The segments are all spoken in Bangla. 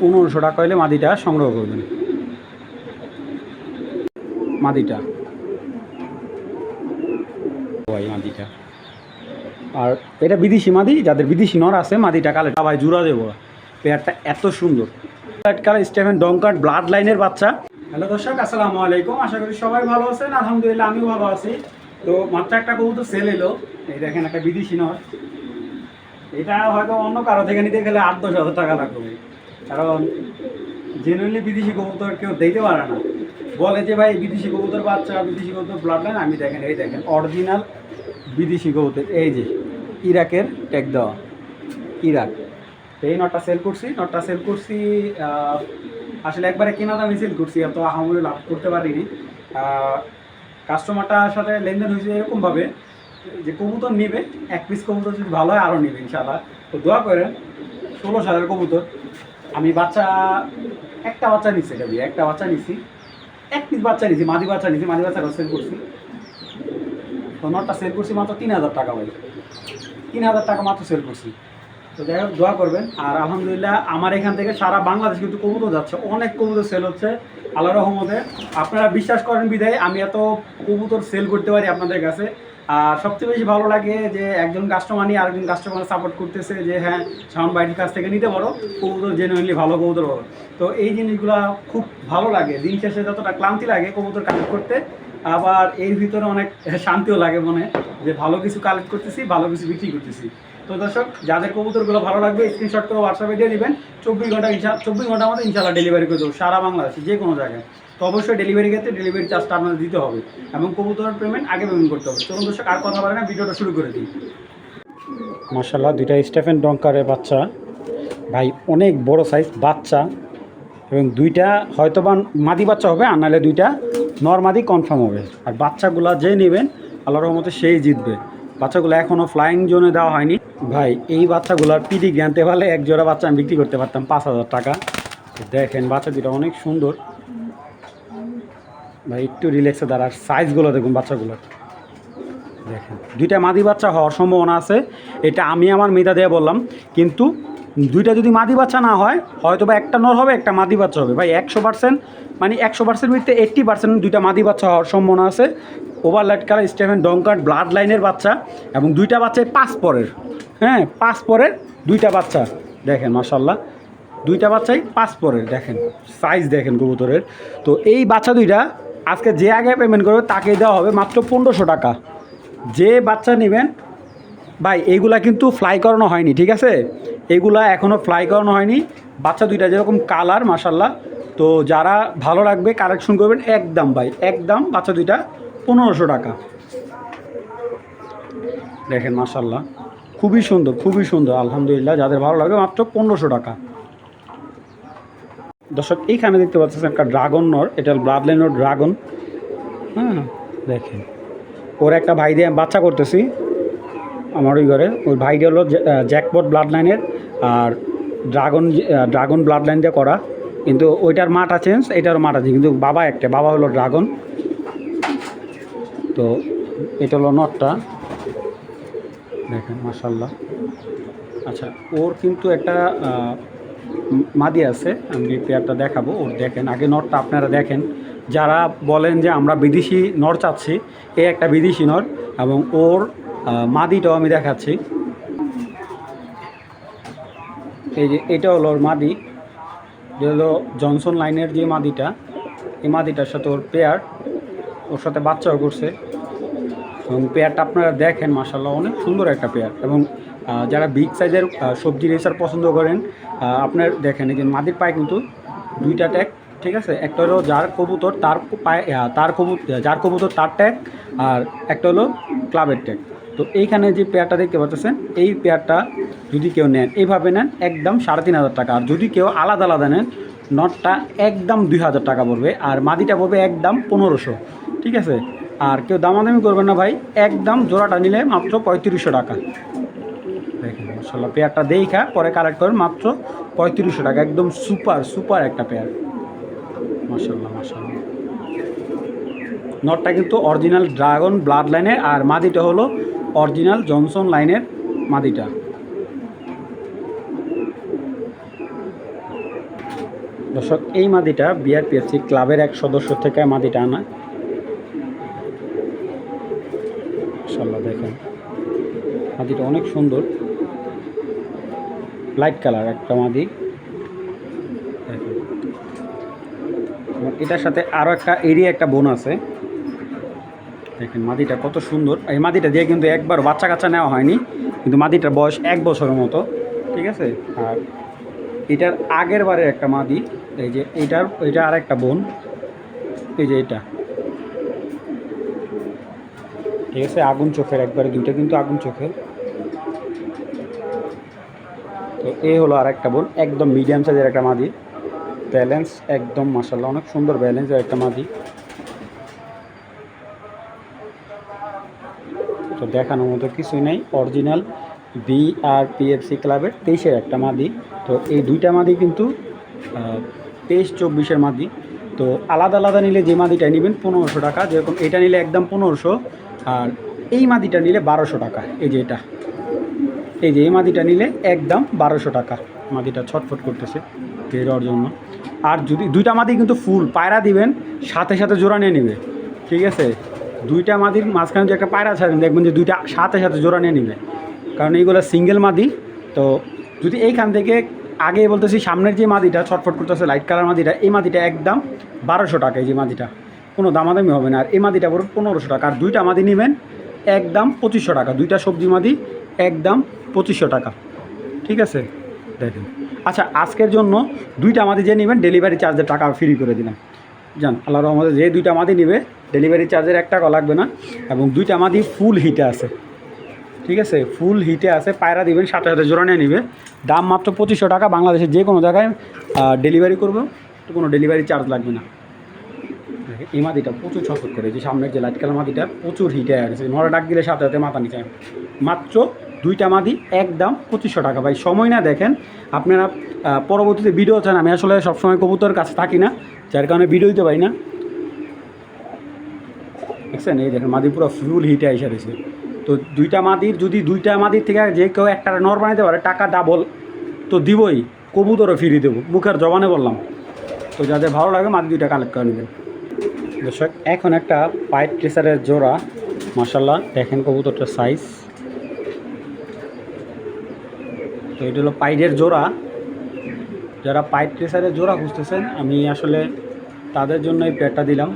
পনেরোশো টাকা হলে মাদিটা সংগ্রহ করবেন। মাদিটা। ভাই মাদিটা। আর এটা বিদেশি মাদি, যাদের বিদেশি নর আছে, মাদিটা কালে ভাই জুড়া দেবো। পেয়ারটা এত সুন্দর। কালার স্টেফেন ডঙ্কার ব্লাড লাইনের বাচ্চা। হ্যালো দর্শক, আসসালামু আলাইকুম। আশা করি সবাই ভালো আছেন। আলহামদুলিল্লাহ, আমিও ভালো আছি। তো মাত্র একটা কবুতর সেল এলো। এই দেখেন একটা বিদেশি নর। এটা হয়তো অন্য কারও থেকে নিতে গেলে আট দশ হাজার টাকা লাগবে। কারণ জেনুইনলি বিদেশি কবুতর কেউ দিতে পারে না। বলে যে, ভাই, বিদেশি কবুতর বাচ্চা, বিদেশি কবুতর ব্লাড লাইন আমি দেখেন, এই দেখেন অরিজিনাল বিদেশি কবুতর, এই যে, ইরাকের ট্যাগ দেওয়া, ইরাক। এই নটটা সেল করছি নটটা সেল করছি আসলে একবারে কেনা দামে সেল করছি, এত আহামরি লাভ করতে পারিনি। কাস্টমারটার সাথে লেনদেন হয়েছে এরকমভাবে যে, কবুতর নেবে, এক পিস কবুতর যদি ভালো হয় আরও নেবে ইনশাল্লাহ তো দোয়া করেন, ষোলো সালের কবুতর আমি বাচ্চা, একটা বাচ্চা নিচ্ছি এটা একটা বাচ্চা নিচ্ছি এক পিস বাচ্চা নিচ্ছি মাদি বাচ্চা নিচ্ছি মাদি বাচ্চাটা সেল করছি। তো নটটা সেল করছি মাত্র তিন হাজার টাকা ভাই। তিন হাজার টাকা মাত্র সেল করছি। তো যাই হোক, দোয়া করবেন। আর আলহামদুলিল্লাহ, আমার এখান থেকে সারা বাংলাদেশ কিন্তু কবুতর যাচ্ছে। অনেক কবুতর সেল হচ্ছে আল্লাহ রহমতে। আপনারা বিশ্বাস করেন বিদায়, আমি এত কবুতর সেল করতে পারি আপনাদের কাছে। আর সবচেয়ে বেশি ভালো লাগে যে একজন কাস্টমার নিয়ে আরেকজন কাস্টমার সাপোর্ট করতেছে যে হ্যাঁ সাউন্ড বাইটের কাছ থেকে নিতে পারো, কবুতর জেনুইনলি ভালো কবুতর পাবো তো এই জিনিসগুলো খুব ভালো লাগে। দিন শেষে যতটা ক্লান্তি লাগে কবুতর কালেক্ট করতে, আবার এর ভিতরে অনেক শান্তিও লাগে মনে, যে ভালো কিছু কালেক্ট করতেছি, ভালো কিছু বিক্রি করতেছি। তো দর্শক, যাদের কবুতরগুলো ভালো লাগবে স্ক্রিনশট করে হোয়াটসঅ্যাপে দিয়ে দেবেন। চব্বিশ ঘণ্টা ইনশা, চব্বিশ ঘণ্টার মধ্যে ইনশাল্লাহ ডেলিভারি করে দেবো সারা বাংলাদেশে যে কোনো জায়গায়। তো অবশ্যই ডেলিভারি ক্ষেত্রে ডেলিভারি চার্জটা আপনাদের দিতে হবে এবং কবুতরের পেমেন্ট আগে পেমেন্ট করতে হবে। চলুন দর্শক, আর কথা বলে না, ভিডিওটা শুরু করে দিই। মার্শাল্লাহ দুইটা স্টেফেন ডঙ্কারের বাচ্চা। ভাই, অনেক বড় সাইজ বাচ্চা। এবং দুইটা হয়তো বা মাদি বাচ্চা হবে, আর নাহলে দুইটা নর্মাদি কনফার্ম হবে। আর বাচ্চাগুলা যে নেবেন আল্লাহ রহমতে সেই জিতবে। বাচ্চাগুলো এখনও ফ্লাইং জোনে দেওয়া হয়নি। ভাই, এই বাচ্চাগুলোর পিডি আনতে পারলে এক জোড়া বাচ্চা আমি বিক্রি করতে পারতাম পাঁচ হাজার টাকা। দেখেন, বাচ্চা দুটো অনেক সুন্দর। ভাই, একটু রিল্যাক্সে দাঁড়ার সাইজগুলো দেখুন বাচ্চাগুলোর দেখেন, দুইটা মাদি বাচ্চা হওয়ার সম্ভাবনা আছে। এটা আমি আমার মেধা দিয়ে বললাম, কিন্তু দুইটা যদি মাদি বাচ্চা না হয় হয়তো বা একটা নর হবে, একটা মাদি বাচ্চা হবে। ভাই, একশো পার্সেন্ট মানে একশো পার্সেন্ট ভিত্তিতে এইট্টি পার্সেন্ট দুইটা মাদি বাচ্চা হওয়ার সম্ভাবনা আছে। ওভারলাইট কালার স্টেফেন ডঙ্কার্ড ব্লাড লাইনের বাচ্চা এবং দুইটা বাচ্চাই পাঁচ পরের। হ্যাঁ পাঁচ পরের দুইটা বাচ্চা। দেখেন মাসাল্লাহ দুইটা বাচ্চাই পাঁচ পরের, দেখেন। সাইজ দেখেন কবুতরের। তো এই বাচ্চা দুইটা আজকে যে আগে পেমেন্ট করবে তাকে দেওয়া হবে মাত্র পনেরোশো টাকা। যে বাচ্চা নেবেন, ভাই এইগুলা কিন্তু ফ্লাই করানো হয়নি, ঠিক আছে? এগুলা এখনও ফ্লাই করানো হয়নি। বাচ্চা দুইটা যেরকম কালার মাসাল্লাহ তো যারা ভালো লাগবে কালেকশন করবেন, একদম ভাই, একদম বাচ্চা দুইটা পনেরোশো টাকা। দেখেন মাসাল্লাহ খুবই সুন্দর খুবই সুন্দর, আলহামদুলিল্লাহ, যাদের ভালো লাগবে মাত্র পনেরোশো টাকা। দর্শক, এইখানে দেখতে পাচ্ছেন একটা ড্রাগন নর, এটা ব্লাড লাইনের ড্রাগন হ্যাঁ দেখেন। ওর একটা ভাই দিয়ে বাচ্চা করতেছি, আমার ওই ঘরে। ওই ভাইটা হলো জ্যাকপট ব্লাড লাইনের আর ড্রাগন ড্রাগন ব্লাড লাইন দিয়ে করা। কিন্তু ওইটার মাটা চেঞ্জ এটারও মাটা চেঞ্জ কিন্তু বাবা একটা, বাবা হলো ড্রাগন তো এটা হলো নটটা দেখেন মাসাল্লাহ আচ্ছা ওর কিন্তু একটা মাদি আছে, আমি পেয়ারটা দেখাবো, ওর দেখেন। আগে নটটা আপনারা দেখেন। যারা বলেন যে আমরা বিদেশি নর চাচ্ছি, এ একটা বিদেশি নর, এবং ওর মাদিটাও আমি দেখাচ্ছি। এই যে এটা হলো ওর মাদি। হলো জনসন লাইনের যে মাদিটা, এই মাদিটার সাথে ওর পেয়ার ওর সাথে বাচ্চাও করছে। এবং পেয়ারটা আপনারা দেখেন মাসাল্লাহ অনেক সুন্দর একটা পেয়ার এবং যারা বিগ সাইজের সবজি রেসার পছন্দ করেন আপনার দেখেন এই যে মাদির পায়ে কিন্তু দুইটা ট্যাগ ঠিক আছে? একটা হলো যার কবুতর, তার পায়ে তার কবুতর যার কবুতর তার ট্যাগ আর একটা হলো ক্লাবের ট্যাগ তো এইখানে যে পেয়ারটা দেখতে পাচ্ছেন, এই পেয়ারটা যদি কেউ নেন, এইভাবে নেন, একদম সাড়ে তিন হাজার টাকা। আর যদি কেউ আলাদা আলাদা নেন নটটা একদম দুই হাজার টাকা পড়বে, আর মাদিটা পড়বে একদম পনেরোশো, ঠিক আছে? আর কেউ দামাদামি করবেন না ভাই, একদম জোড়াটা নিলে মাত্র পঁয়ত্রিশশো টাকা। মাসাল্লাহ পেয়ারটা দেখা, পরে কালেক্ট করেন মাত্র পঁয়ত্রিশশো টাকা। একদম সুপার সুপার একটা পেয়ার। মাসাল্লাহ মাসাল্লাহ নটটা কিন্তু অরিজিনাল ড্রাগন ব্লাড লাইনের আর মাদিটা হলো অরিজিনাল জনসন লাইনের মাদিটা। দর্শক, এই মাদিটা বিআরপিএফসি ক্লাবের এক সদস্য থেকে মাদিটা আনা। দেখেন। মাদিটা অনেক সুন্দর। লাইট কালার একটা মাদি। এটার সাথে আরও একটা এরিয়া একটা বোন আছে। দেখেন মাদিটা কত সুন্দর। এই মাদিটা দিয়ে কিন্তু একবার বাচ্চা কাচ্চা নেওয়া হয়নি। কিন্তু মাদিটার বয়স এক বছরের মতো, ঠিক আছে? আর এটার আগের বারে একটা মাদি, এই যে এটার, এটা আর একটা বোন, এই যে এটা। ঠিক আছে? আগুন চোখের একবারে, দুইটা কিন্তু আগুন চোখের। তো এই হলো আর একটা বোন একদম মিডিয়াম সাইজের একটা মাদি। ব্যালেন্স একদম মাসাল্লাহ অনেক সুন্দর ব্যালেন্সের একটা মাদি। তো দেখানোর মতো কিছুই নেই অরিজিনাল বি আর পিএফসি ক্লাবের তেইশের একটা মাদি। তো এই দুইটা মাদি কিন্তু তেইশ চব্বিশের মাদি। তো আলাদা আলাদা নিলে যে মাদিটা নেবেন পনেরোশো টাকা, যেরকম এটা নিলে একদম পনেরোশো, আর এই মাদিটা নিলে বারোশো টাকা, এই যে এটা। এই যে, এই মাদিটা নিলে একদম বারোশো টাকা। মাদিটা ছটফট করতেছে বেরোর জন্য। আর যদি দুইটা মাদি কিন্তু ফুল পায়রা দিবেন, সাথে সাথে জোড়া নিয়ে নেবে। ঠিক আছে? দুইটা মাদির মাঝখানে যে একটা পায়রা ছাড়েন, দেখবেন যে দুইটা সাথে সাথে জোড়া নিয়ে নেবে। কারণ এইগুলো সিঙ্গেল মাদি, তো যদি এইখান থেকে আগে বলতেছি সামনের যে মাদিটা ছটফট করতেছে লাইট কালার মাদিটা, এই মাদিটা একদম বারোশো টাকা এই যে মাদিটা। কোনো দামাদামি হবে না। আর এই মাদিটা পনেরোশো টাকা। আর দুইটা মাদি নেবেন একদম পঁচিশশো টাকা। দুইটা সবজি মাদি একদম পঁচিশশো টাকা। ঠিক আছে? দেখেন। আচ্ছা আজকের জন্য দুইটা আমাদের যে নেবেন ডেলিভারি চার্জের টাকা ফ্রি করে দিলাম। জান আল্লাহ রহমতে যে দুইটা মাদি নেবে ডেলিভারি চার্জের এক টাকা লাগবে না এবং দুইটা মাদি ফুল হিটে আছে। ঠিক আছে? ফুল হিটে আছে, পায়রা দিবেন, সাথে সাথে জোড়া নিয়ে নেবে। দাম মাত্র পঁচিশশো টাকা, বাংলাদেশের যে কোনো জায়গায় ডেলিভারি করব, তো কোনো ডেলিভারি চার্জ লাগবে না। এই মাদিটা প্রচুর ছটফট করে যে সামনের যে লাইট কালার মাদিটা প্রচুর হিটে আছে। নড়া ডাক দিলে সাথে সাথে মাথা নিচে মাত্র দুইটা মাদি একদম পঁচিশশো টাকা। ভাই, সময় না দেখেন, আপনারা পরবর্তীতে ভিডিও চান। আমি আসলে সবসময় কবুতর কাছে থাকি না, যার কারণে ভিডিও দিতে পারি না। দেখছেন? এই দেখেন, মাদি পুরো ফুল হিটে এসে রয়েছে। তো দুইটা মাদির, যদি দুইটা মাদির থেকে যে কেউ একটা নর বানাইতে পারে, টাকা ডাবল তো দিবই। কবুতরও ফিরিয়ে দেবো। মুখের জবানে বললাম। তো যাদের ভালো লাগে, মাদি দুইটা কালেক্ট করে নেবেন। দর্শক, এখন একটা পাইপ ট্রেসারের জোড়া। মাসাল্লাহ দেখেন কবুতরটার সাইজ তো এটা হলো পাইডের জোড়া। যারা পাইড ট্রেসারের জোড়া খুঁজতেছেন, আমি আসলে তাদের জন্য এই প্যাডটা দিলাম।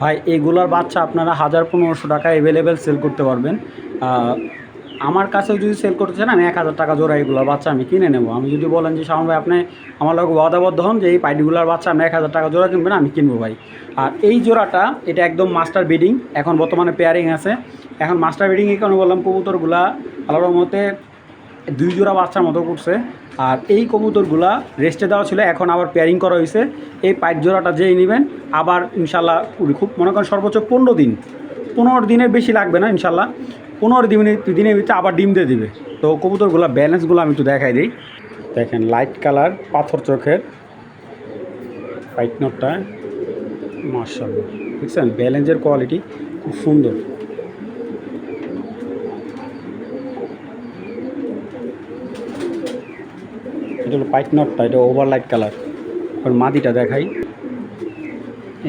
ভাই, এগুলার বাচ্চা আপনারা হাজার পনেরোশো টাকা অ্যাভেলেবেল সেল করতে পারবেন। আমার কাছে যদি সেল করতে চান, আমি এক হাজার টাকা জোড়া এগুলোর বাচ্চা আমি কিনে নেব। আমি যদি বলেন যে শামন ভাই, আপনি আমার লোক ওয়াদাবদ্ধ হন যে, এই পাইটগুলোর বাচ্চা আপনি এক হাজার টাকা জোড়া কিনবেন, আমি কিনবো ভাই। আর এই জোড়াটা, এটা একদম মাস্টার বিডিং এখন বর্তমানে পেয়ারিং আছে। এখন মাস্টার বিডিং এই কারণে বললাম, কবুতরগুলা আল্লাহর মতে দুই জোড়া বাচ্চার মতো করছে। আর এই কবুতরগুলা রেস্টে দেওয়া ছিল, এখন আবার পেয়ারিং করা হয়েছে এই পাইট জোড়াটা যেই নেবেন, আবার ইনশাল্লাহ খুব মনে করেন সর্বোচ্চ পনেরো দিন। পনেরো দিনের বেশি লাগবে না ইনশাল্লাহ পনেরো দিনের দিনের ভিতরে আবার ডিম দিয়ে দিবে। তো কবুতরগুলো ব্যালেন্সগুলো আমি একটু দেখাই দিই। দেখেন লাইট কালার পাথর চোখের। হোয়াইট নোটটা মার্শাল্লাহ বুঝছেন ব্যালেন্সের কোয়ালিটি খুব সুন্দর। এটা হলো পাইট নটটা এটা ওভার লাইট কালার আর মাদিটা দেখাই।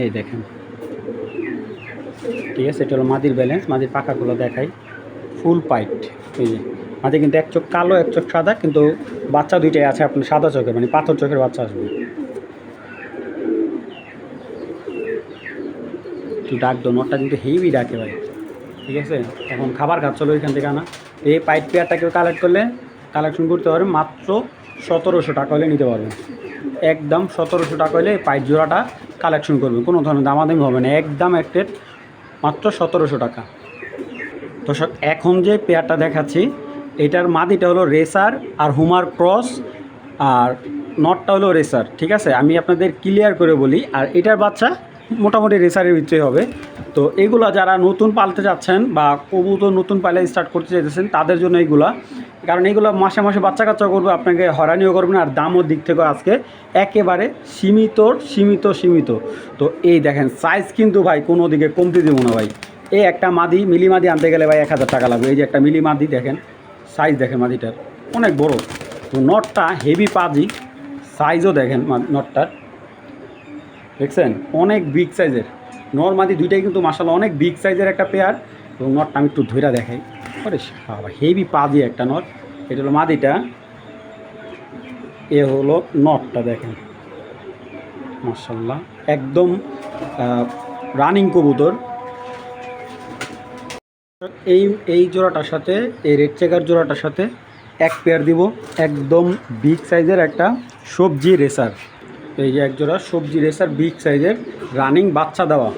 এই দেখেন। ঠিক আছে, এটা হলো মাদির ব্যালেন্স মাদির পাখাগুলো দেখাই। ফুল পাইট, এই যে। মাদি কিন্তু এক চোখ কালো, এক চোখ সাদা, কিন্তু বাচ্চা দুইটাই আছে আপনার সাদা চোখের মানে পাথর চোখের বাচ্চা আসবে। একটু ডাক দো নটটা কিন্তু হেভি ডাকে ভাই। ঠিক আছে? এখন খাবার খাচ্ছিল ওইখান থেকে আনা। এই পাইপ পেয়ারটা কেউ কালেক্ট করলে কালেকশন করতে পারবেন, মাত্র সতেরোশো টাকা হলে নিতে পারবেন। একদম সতেরোশো টাকা হলে পাইপ জোড়াটা কালেকশন করবেন, কোনো ধরনের দামাদামি হবে না। একদম একটা মাত্র সতেরোশো টাকা। দর্শক, এখন যে পেয়ারটা দেখাচ্ছি, এটার মাদিটা হলো রেসার আর হুমার ক্রস, আর নটটা হলো রেসার, ঠিক আছে? আমি আপনাদের ক্লিয়ার করে বলি, আর এটার বাচ্চা মোটামুটি রেসারের ভিতরে হবে। তো এগুলো যারা নতুন পালতে যাচ্ছেন বা কবুতর নতুন পালে স্টার্ট করতে চাইতেছেন, তাদের জন্য এইগুলা কারণ এইগুলো মাসে মাসে বাচ্চা কাচ্চা করবে, আপনাকে হয়রানিও করবে না, আর দামও দিক থেকে আজকে একেবারে সীমিত সীমিত সীমিত। তো এই দেখেন সাইজ কিন্তু ভাই কোনো দিকে কমতে দেবো না ভাই। এই একটা মাদি, মিলি মাদি আনতে গেলে ভাই এক হাজার টাকা লাগবে। এই যে একটা মিলি মাদি দেখেন সাইজ দেখেন মাদিটার। অনেক বড়। তো নটটা হেভি পাজি সাইজও দেখেন নটটার দেখছেন? অনেক বিগ সাইজের নর মাদি দুইটাই কিন্তু মাসাল অনেক বিগ সাইজের একটা পেয়ার এবং নটটা আমি একটু ধৈরা দেখাই। আরে হেভি পাজি একটা নট এটা হলো মাদিটা। এ হলো নটটা দেখেন। মার্শাল্লাহ একদম রানিং কবুতর। এই এই জোড়াটার সাথে, এই রেড চেকার জোড়াটার সাথে এক পেয়ার দিব। একদম বিগ সাইজের একটা সবজি রেসার এই যে এক জোড়া সবজি রেসার বিগ সাইজের রানিং বাচ্চা দেওয়া।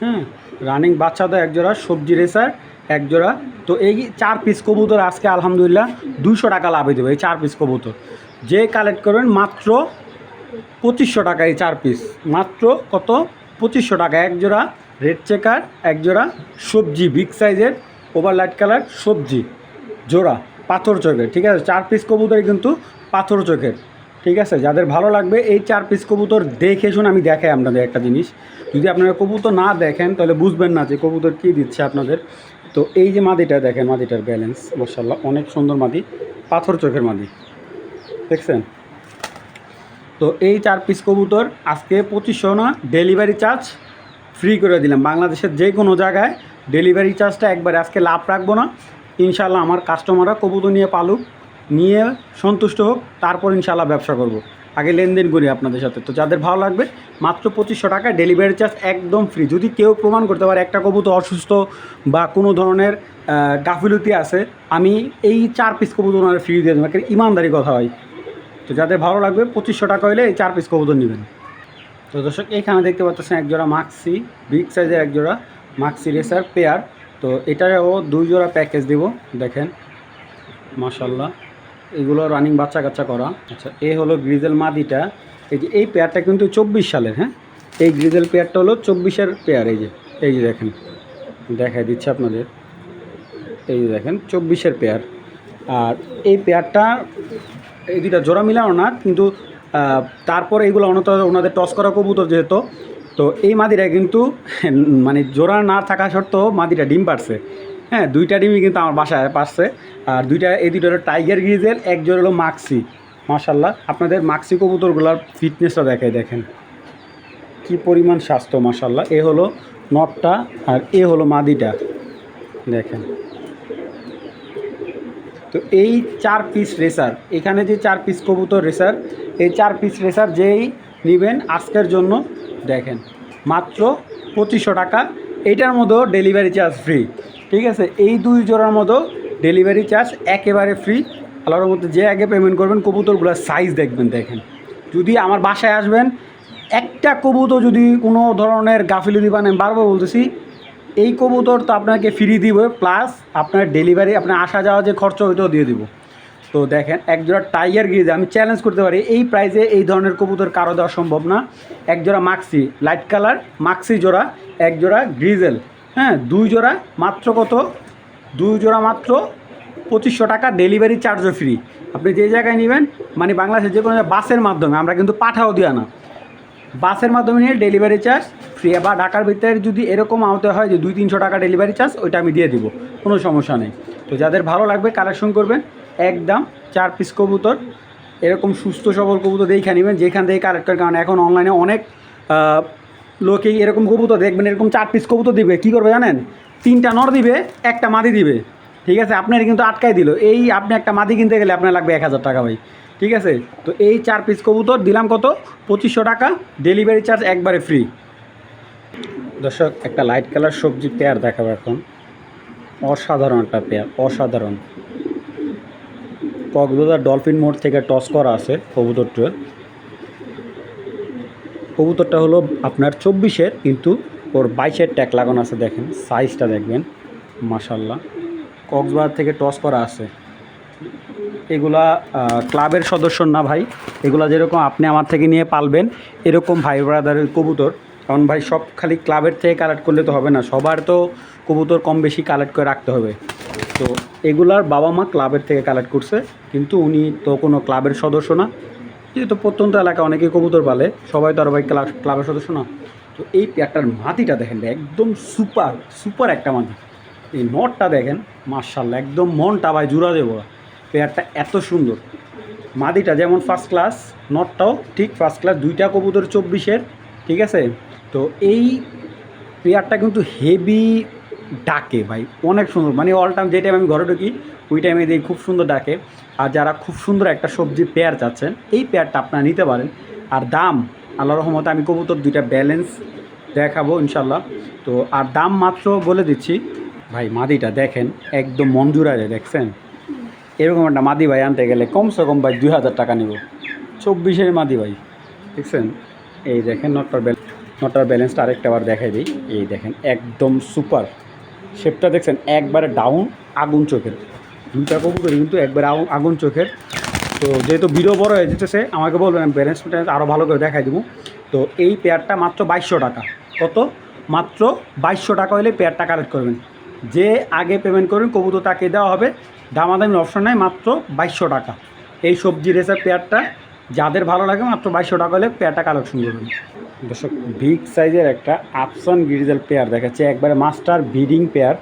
হ্যাঁ রানিং বাচ্চা দেওয়া, এক জোড়া সবজি রেসার এক জোড়া। তো এই চার পিস কবুতর আজকে আলহামদুলিল্লাহ দুশো টাকা লাভে দেবো, এই চার পিস কবুতর। যে কালেক্ট করবেন মাত্র পঁচিশশো টাকা এই চার পিস মাত্র কত? পঁচিশশো টাকা। এক জোড়া রেড চেকার এক জোড়া সবজি বিগ সাইজের ওভার লাইট কালার সবজি, জোড়া, পাথর চোখের, ঠিক আছে? চার পিস কবুতরই কিন্তু পাথর চোখের, ঠিক আছে? যাদের ভালো লাগবে এই চার পিস কবুতর দেখে শুনে আমি দেখাই আপনাদের একটা জিনিস। যদি আপনারা কবুতর না দেখেন, তাহলে বুঝবেন না যে কবুতর কী দিচ্ছে আপনাদের। তো এই যে মাদিটা দেখেন, মাদিটার ব্যালেন্স মশাল্লাহ অনেক সুন্দর মাদি, পাথর চোখের মাদি, দেখছেন? তো এই চার পিস কবুতর আজকে পঁচিশশো না ডেলিভারি চার্জ ফ্রি করে দিলাম। বাংলাদেশের যে কোনো জায়গায় ডেলিভারি চার্জটা একবারে, আজকে লাভ রাখব না। ইনশাল্লাহ আমার কাস্টমাররা কবুতর নিয়ে পালুক, নিয়ে সন্তুষ্ট হোক, তারপর ইনশাল্লাহ ব্যবসা করব। আগে লেনদেন করি আপনাদের সাথে। তো যাদের ভালো লাগবে, মাত্র পঁচিশশো টাকা ডেলিভারি চার্জ একদম ফ্রি যদি কেউ প্রমাণ করতে পারে একটা কবুতর অসুস্থ বা কোনো ধরনের গাফিলতি আছে, আমি এই চার পিস কবুতর ওনারা ফ্রি দিয়ে দেবো। ইমানদারি কথা হয়। তো যাদের ভালো লাগবে, পঁচিশশো টাকা হলে এই চার পিস কবুতর নেবেন। তো দর্শক এইখানে দেখতে পাচ্ছেন এক জোড়া মাক্সি বিগ সাইজের এক জোড়া মাক্সি রেসার পেয়ার তো এটাও দুই জোড়া প্যাকেজ দেব, দেখেন। মাশাল্লাহ এগুলো রানিং বাচ্চা কাচ্চা করা। আচ্ছা এ হলো গ্রিজেল মাদিটা। এই যে, এই পেয়ারটা কিন্তু চব্বিশ সালের হ্যাঁ? এই গ্রিজেল পেয়ারটা হলো চব্বিশের পেয়ার এই যে এই যে দেখেন। দেখাই দিচ্ছে আপনাদের। এই যে দেখেন, চব্বিশের পেয়ার আর এই পেয়ারটা এই দুইটা জোড়া মিলানো না, কিন্তু তারপরে এইগুলো অনত ওনাদের টস করা কবুতর যেহেতু তো এই মাদিরা কিন্তু মানে জোড়া না থাকা সত্ত্বেও মাদিটা ডিম পারছে। হ্যাঁ দুইটা ডিমই কিন্তু আমার বাসায় পারছে। আর দুইটা, এই দুইটা হলো টাইগার গ্রিজেল, এক জোড়া হলো মাক্সি। মাশাল্লাহ আপনাদের মাক্সি কবুতরগুলোর ফিটনেসটা দেখায় দেখেন। কি পরিমাণ স্বাস্থ্য মাশাল্লাহ এ হলো নটটা আর এ হলো মাদিটা। দেখেন। তো এই চার পিস রেসার এখানে যে চার পিস কবুতর রেসার এই চার পিস রেসার যেই নেবেন আজকের জন্য দেখেন, মাত্র পঁচিশশো টাকা। এটার মধ্যেও ডেলিভারি চার্জ ফ্রি ঠিক আছে? এই দুই জোড়ার মতো ডেলিভারি চার্জ একেবারে ফ্রি আল্লাহর মধ্যে যে আগে পেমেন্ট করবেন, কবুতরগুলোর সাইজ দেখবেন, দেখেন। যদি আমার বাসায় আসবেন, একটা কবুতর যদি কোনো ধরনের গাফিলতি বানেন বারবার বলতেছি, এই কবুতর তো আপনাকে ফ্রি দিব প্লাস আপনার ডেলিভারি আপনার আসা যাওয়া যে খরচ ওইটাও দিয়ে দিব। তো দেখেন এক জোড়া টাইগার গ্রিজে আমি চ্যালেঞ্জ করতে পারি, এই প্রাইসে এই ধরনের কবুতর কারও দেওয়া সম্ভব না। এক জোড়া মাক্সি লাইট কালার মাক্সি জোড়া এক জোড়া গ্রিজেল হ্যাঁ দুই জোড়া মাত্র কত? দুই জোড়া মাত্র পঁচিশশো টাকা ডেলিভারি চার্জও ফ্রি আপনি যে জায়গায় নেবেন মানে বাংলাদেশের যে কোনো বাসের মাধ্যমে, আমরা কিন্তু পাঠাও দেওয়া না। বাসের মাধ্যমে নিয়ে ডেলিভারি চার্জ ফ্রি বা ঢাকার ভিতরে যদি এরকম আওতে হয় যে দুই তিনশো টাকা ডেলিভারি চার্জ ওইটা আমি দিয়ে দিব, কোনো সমস্যা নেই। তো যাদের ভালো লাগবে কালেকশন করবেন। একদম চার পিস কবুতর। এরকম সুস্থ সবল কবুতর দেখে নেবেন, যেখান থেকে কালেক্ট করার কারণে এখন অনলাইনে অনেক লোকেই এরকম কবুতর দেখবেন, এরকম চার পিস কবুতর দিবে। কী করবে জানেন? তিনটা নর দিবে, একটা মাদি দিবে। ঠিক আছে? আপনার কিন্তু আটকাই দিল। এই আপনি একটা মাদি কিনতে গেলে আপনার লাগবে এক হাজার টাকা ভাই। ঠিক আছে? তো এই চার পিস কবুতর দিলাম কত? পঁচিশশো টাকা। ডেলিভারি চার্জ একবারে ফ্রি দর্শক, একটা লাইট কালার সবজি পেয়ার দেখাবো এখন। অসাধারণ একটা পেয়ার অসাধারণ। কক্সবাজার ডলফিন মোড় থেকে টস করা আছে কবুতরটা কবুতরটা হলো আপনার চব্বিশের, কিন্তু ওর বাইশের ট্যাগ লাগানো আছে, দেখেন সাইজটা দেখবেন মাশাল্লাহ কক্সবাজার থেকে টস করা আছে। এগুলা ক্লাবের সদস্য না ভাই, এগুলা যেরকম আপনি আমার থেকে নিয়ে পালবেন, এরকম ভাই ব্রাদারের কবুতর। কারণ ভাই, সব খালি ক্লাবের থেকে কালেক্ট করলে তো হবে না, সবার তো কবুতর কম বেশি কালেক্ট করে রাখতে হবে। তো এগুলার বাবা মা ক্লাবের থেকে কালেক্ট করছে, কিন্তু উনি তো কোনো ক্লাবের সদস্য না। যেহেতু প্রত্যন্ত এলাকা অনেকে কবুতর পালে, সবাই তো আর ভাই ক্লাব ক্লাবের সদস্য না। তো এই পেয়ারটার মাটিটা দেখেন একদম সুপার সুপার একটা মাটি। এই নটটা দেখেন মার্শাল্লাহ একদম মনটা ভাই জুড়া দেবো। পেয়ারটা এত সুন্দর। মাদিটা যেমন ফার্স্ট ক্লাস নটটাও ঠিক ফার্স্ট ক্লাস দুইটা কবুতর চব্বিশের, ঠিক আছে? তো এই পেয়ারটা কিন্তু হেভি ডাকে ভাই, অনেক সুন্দর। মানে অল টাইম যে টাইম আমি ঘরে ঢুকি, ওই টাইমে দেখি খুব সুন্দর ডাকে। আর যারা খুব সুন্দর একটা সবজি পেয়ার চাচ্ছেন, এই পেয়ারটা আপনারা নিতে পারেন। আর দাম, আল্লাহ রহমতে আমি কবুতর দুইটা ব্যালেন্স দেখাবো ইনশাল্লাহ তো আর দাম মাত্র বলে দিচ্ছি, ভাই মাদিটা দেখেন, একদম মঞ্জুরা যায় দেখছেন। এরকম একটা মাদি ভাই আনতে গেলে কমসে কম ভাই দুই হাজার টাকা নেব। চব্বিশের মাদি ভাই, দেখছেন? এই দেখেন নটটার ব্যালেন্স নটটার ব্যালেন্সটা আরেকটা বার দেখাই দিই। এই দেখেন, একদম সুপার শেপটা দেখছেন, একবারে ডাউন আগুন চোখের। দুইটা কবুতর কিন্তু একবারে আগুন- চোখের। তো যেহেতু ভিডিও বড় হয়ে যেতেছে, আমাকে বলবেন, আমি ব্যালেন্স আরও ভালো করে দেখাই দেবো। তো এই পেয়ারটা মাত্র বাইশশো টাকা। কত? মাত্র বাইশশো টাকা হলে পেয়ারটা কালেক্ট করবেন। যে আগে পেমেন্ট করবেন, কবুতর তাকে দেওয়া হবে। দামাদামি অপশন নাই, মাত্র বাইশশো টাকা। এই সবজি রেসের পেয়ারটা যাদের ভালো লাগে মাত্র বাইশশো টাকা হলে পেয়ারটা কালেকশন করবেন দর্শক বিগ সাইজের একটা আপসন গিরিজাল পেয়ার দেখাচ্ছে। একবারে মাস্টার ব্রিডিং পেয়ার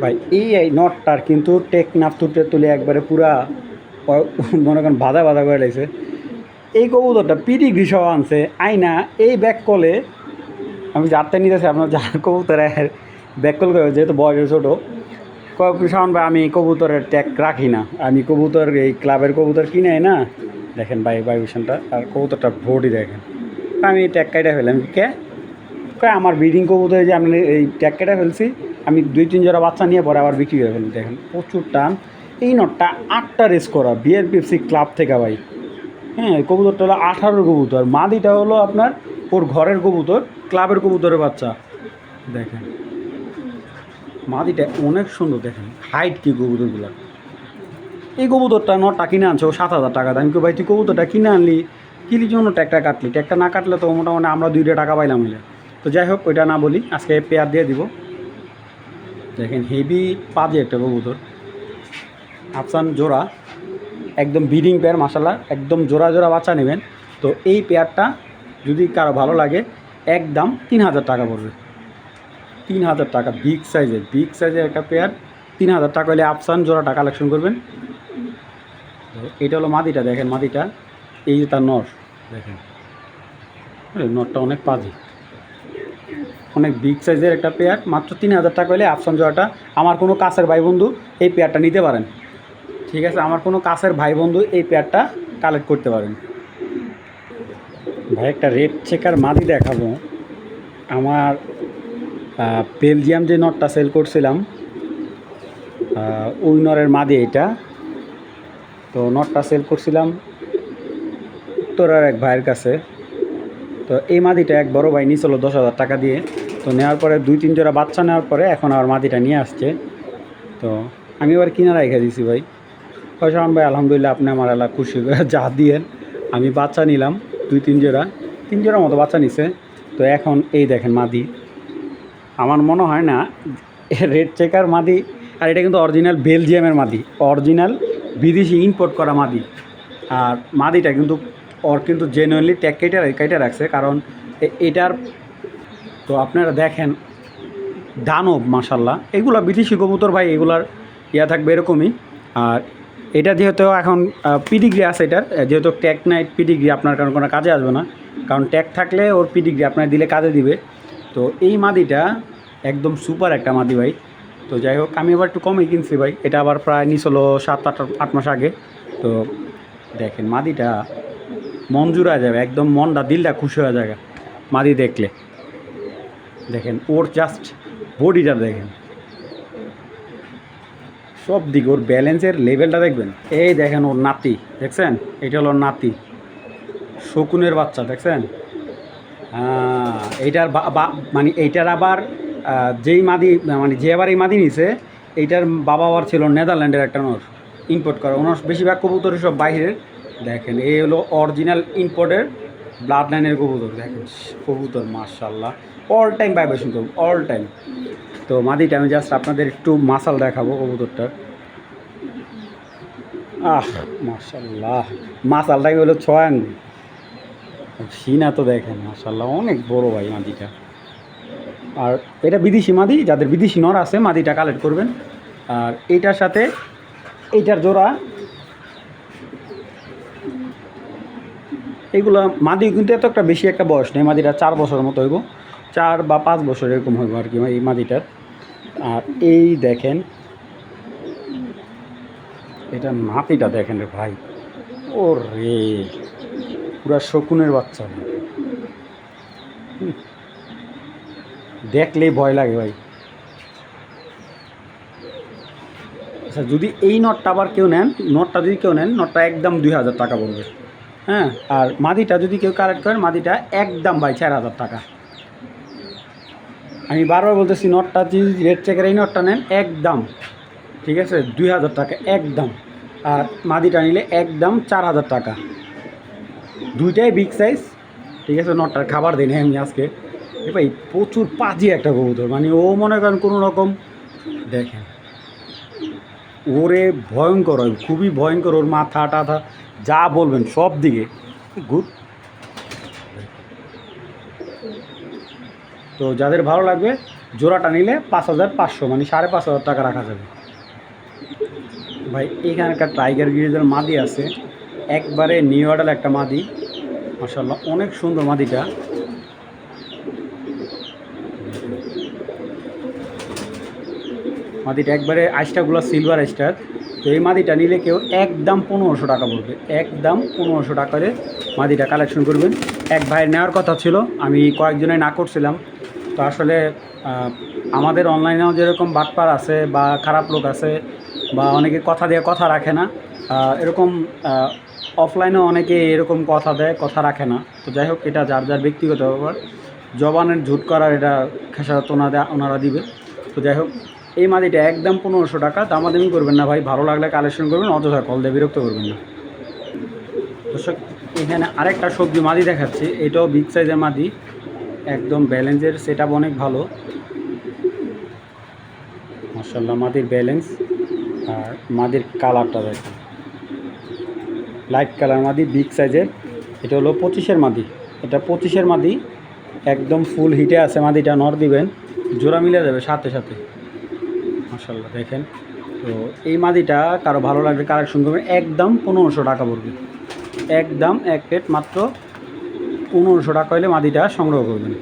ভাই, এই নটটার কিন্তু টেকনাফ তুলতে তুলে একবারে পুরা মনে করেন বাধা বাধা করে লাগছে এই কবুতরটা পিটি গ্রীষা আনছে। আইনা, এই ব্যাক কলে আমি যারটা নিতেছি আপনার যার কবুতরের ব্যাক কল করে, যেহেতু বয়স ছোটো। কৃষণ ভাই, আমি কবুতরের ট্যাগ রাখি না। আমি কবুতর, এই ক্লাবের কবুতর কিনে না দেখেন ভাই ভাইব্রেশনটা আর কবুতরটা ভোটই দেখেন। আমি ট্যাগ কাইটা ফেলাম কে? আমার ব্রিডিং কবুতরে যে আমি এই ট্যাগ কেটে ফেলছি, আমি দুই, তিন জোড়া বাচ্চা নিয়ে পরে আবার বিক্রি করে ফেলি দেখেন। প্রচুর টান। এই নটটা আটটা রেস করা বিএনপিএফসি ক্লাব থেকে ভাই। হ্যাঁ কবুতরটা হলো আঠারোর কবুতর। মাদিটা হলো আপনার ওর ঘরের কবুতর ক্লাবের কবুতরের বাচ্চা। দেখেন। মাদিটা অনেক সুন্দর, দেখেন। হাইট কি কবুতরগুলো এই কবুতরটা নটা কিনে আনছে সাত হাজার টাকা দাম। কেউ ভাই, তুই কবুতরটা কিনে আনলি কিলি জন্য ট্যাগটা কাটলি? ট্যাগটা না কাটলে তো মোটামুটি আমরা দুইটা টাকা পাইলাম হলে তো যাই হোক, ওইটা না বলি, আজকে পেয়ার দিয়ে দিব। দেখেন, হেভি পাজে একটা কবুতর। আফসান জোড়া, একদম বিডিং পেয়ার মাসাল্লাহ একদম জোড়া জোড়া বাচ্চা নেবেন। তো এই পেয়ারটা যদি কারও ভালো লাগে, একদম তিন হাজার টাকা পড়বে। তিন হাজার টাকা, বিগ সাইজের বিগ সাইজের একটা পেয়ার। তিন হাজার টাকা হলে আফসান জোড়াটা কালেকশন করবেন। এটা হলো মাদিটা দেখেন মাদিটা এই যে তার নর। দেখেন। নরটা অনেক পাজি। অনেক বিগ সাইজের একটা পেয়ার মাত্র তিন হাজার টাকা হলে আফসান জোড়াটা আমার কোনো কাছের ভাই বন্ধু এই পেয়ারটা নিতে পারেন। ঠিক আছে আমার কোনো কাছের ভাই বন্ধু এই পেয়ারটা কালেক্ট করতে পারেন। ভাই একটা রেড চেকার মাদি দেখাবো। আমার বেলজিয়াম যে নটটা সেল করছিলাম আহ, ওই নরের মাদি এটা। তো নটটা সেল করছিলাম উত্তরার এক ভাইয়ের কাছে। তো এই মাদিটা এক বড় ভাই নিয়েছিল দশ হাজার টাকা দিয়ে। তো নেওয়ার পরে দুই, তিন জোড়া বাচ্চা নেওয়ার পরে এখন আমার মাদিটা নিয়ে আসছে। তো আমি এবার কিনা রেখে দিছি ভাই। পয়সা ভাই, আলহামদুলিল্লাহ আপনি আমার এলাকা খুশি যা দিয়েন। আমি বাচ্চা নিলাম দুই, তিন জোড়া। তিন জোড়া মতো বাচ্চা নিছে। তো এখন এই দেখেন মাদি। আমার মনে হয় না, রেড চেকার মাদি, আর এটা কিন্তু অরিজিনাল বেলজিয়ামের মাদি। অরিজিনাল বিদেশি ইম্পোর্ট করা মাদি। আর মাদিটা কিন্তু ওর কিন্তু জেনুইনলি ট্যাগ কেটে কেটে রাখছে, কারণ এটার তো আপনারা দেখেন, দানব মাসাল্লাহ এগুলো বিদেশি কবুতর ভাই, এগুলার ইয়া থাকবে এরকমই। আর এটা যেহেতু এখন পিডিগ্রি আছে এটার যেহেতু ট্যাগ নাইট পিডিগ্রি আপনার কারণ কোনো কাজে আসবে না। কারণ ট্যাগ থাকলে ওর পিডিগ্রি আপনার দিলে কাজে দিবে। তো এই মাদিটা একদম সুপার একটা মাদি ভাই। তো যাই হোক আমি আবার একটু কমই কিনছি ভাই। এটা আবার প্রায় নিছিল সাত আট আট মাস আগে। তো দেখেন মাদিটা মন জুড়া যাবে একদম মনটা দিলটা খুশি হয়ে যাবে মাদি দেখলে। দেখেন ওর জাস্ট বডিটা দেখেন। সব দিক ওর ব্যালেন্সের লেভেলটা দেখবেন। এই দেখেন ওর নাতি দেখছেন? এটা হলো নাতি। শকুনের বাচ্চা দেখছেন? হ্যাঁ, এইটার মানে এইটার আবার যেই মাদি মানে যে আবার এই মাদি নিছে, এইটার বাবা আবার ছিল নেদারল্যান্ডের একটা নর ইম্পোর্ট করা। ওনার বেশিরভাগ কবুতর সব বাইরের। দেখেন, এই হলো অরিজিনাল ইম্পোর্টের ব্লাড লাইনের কবুতর। দেখেন, কবুতর মার্শাল্লাহ অল টাইম ভাইব্রেশন করুন অল টাইম তো মাদিটা আমি জাস্ট আপনাদের একটু মাসাল দেখাবো কবুতরটার। আহ মার্শাল্লাহ মাসালটাকে হলো ছয় আঙ্গুল। সিনা তো দেখেন মার্শাল্লাহ অনেক বড় ভাই মাদিটা। আর এটা বিদেশি মাদি, যাদের বিদেশি নর আছে, মাদিটা কালেক্ট করবেন। আর এটার সাথে এইটার জোড়া এইগুলো মাদি কিন্তু এত একটা বেশি একটা বয়স নেই, মাদিটা চার বছরের মতো হইব। চার বা পাঁচ বছর এরকম হইব আর কি এই মাদিটার। আর এই দেখেন, এটা নাতিটা দেখেন রে ভাই। ও রে পুরা শকুনের বাচ্চা। হুম। দেখলেই ভয় লাগে ভাই। আচ্ছা যদি এই নটটা আবার কেউ নেন, নটটা যদি কেউ নেন, নটটা একদম দুই হাজার টাকা পড়বে। হ্যাঁ আর মাদিটা যদি কেউ কালেক্ট করেন, মাদিটা একদম ভাই চার হাজার টাকা। আমি বারবার বলতেছি, নটটা যদি রেড চেকের এই নটটা নেন, একদম, ঠিক আছে, দুই হাজার টাকা, একদম। আর মাদিটা নিলে একদম চার হাজার টাকা। দুইটাই বিগ সাইজ ঠিক আছে, নটটার খাবার দিন আমি আজকে। এ ভাই, প্রচুর পাজি একটা কবুতর। মানে ও মনে করেন কোনো রকম দেখেন, ওরে ভয়ঙ্কর হয়, খুবই ভয়ঙ্কর ওর মাথা টাথা, যা বলবেন সব দিকে। গুড। তো যাদের ভালো লাগবে, জোড়াটা নিলে পাঁচ হাজার পাঁচশো মানে সাড়ে পাঁচ হাজার টাকা রাখা যাবে। ভাই, এখানকার টাইগার গিরিজের মাদি আছে। একবারে নিউ অর্ডার একটা মাদি। মাসাল্লাহ অনেক সুন্দর মাদিটা। মাদিটা একবারে আইসটাগুলো সিলভার আইসটার তো এই মাদিটা নিলে কেউ একদম পনেরোশো টাকা পড়বে একদম পনেরোশো টাকারে মাদিটা কালেকশন করবেন। এক ভাইয়ের নেওয়ার কথা ছিল, আমি কয়েকজনে না করছিলাম। তো আসলে আমাদের অনলাইনেও যেরকম বাটপার আছে বা খারাপ লোক আছে বা অনেকে কথা দিয়ে কথা রাখে না এরকম অফলাইনেও অনেকে এরকম কথা দেয়, কথা রাখে না। তো যাই হোক, এটা যার যার ব্যক্তিগত ব্যাপার। জবানের ঝুট করার এটা খেসারত ওনারা ওনারা দিবে। তো যাই হোক এই মাদিটা একদম পনেরোশো টাকা। দামাদামি করবেন না ভাই, ভালো লাগলে কালেকশন করবেন, অযথা কল দিয়ে বিরক্ত করবেন না। দর্শক, এখানে আরেকটা সবজি মাদি দেখাচ্ছি, এটাও বিগ সাইজের মাদি। একদম ব্যালেন্সের সেট অনেক ভালো। মার্শাল্লাহ মাদির ব্যালেন্স আর মাদির কালারটা দেখেন। লাইট কালার মাদি বিগ সাইজের এটা হলো পঁচিশের মাদি। এটা পঁচিশের মাদি, একদম ফুল হিটে আছে মাদিটা নর দিবেন। জোড়া মিলে যাবে সাথে সাথে। মার্শাল্লাহ দেখেন। তো এই মাদিটা কারও ভালো লাগবে কালেকশন করবেন। একদম পনেরোশো টাকা পড়বে। একদম এক প্লেট মাত্র পনেরোশো টাকা হলে মাদিটা সংগ্রহ করবেন।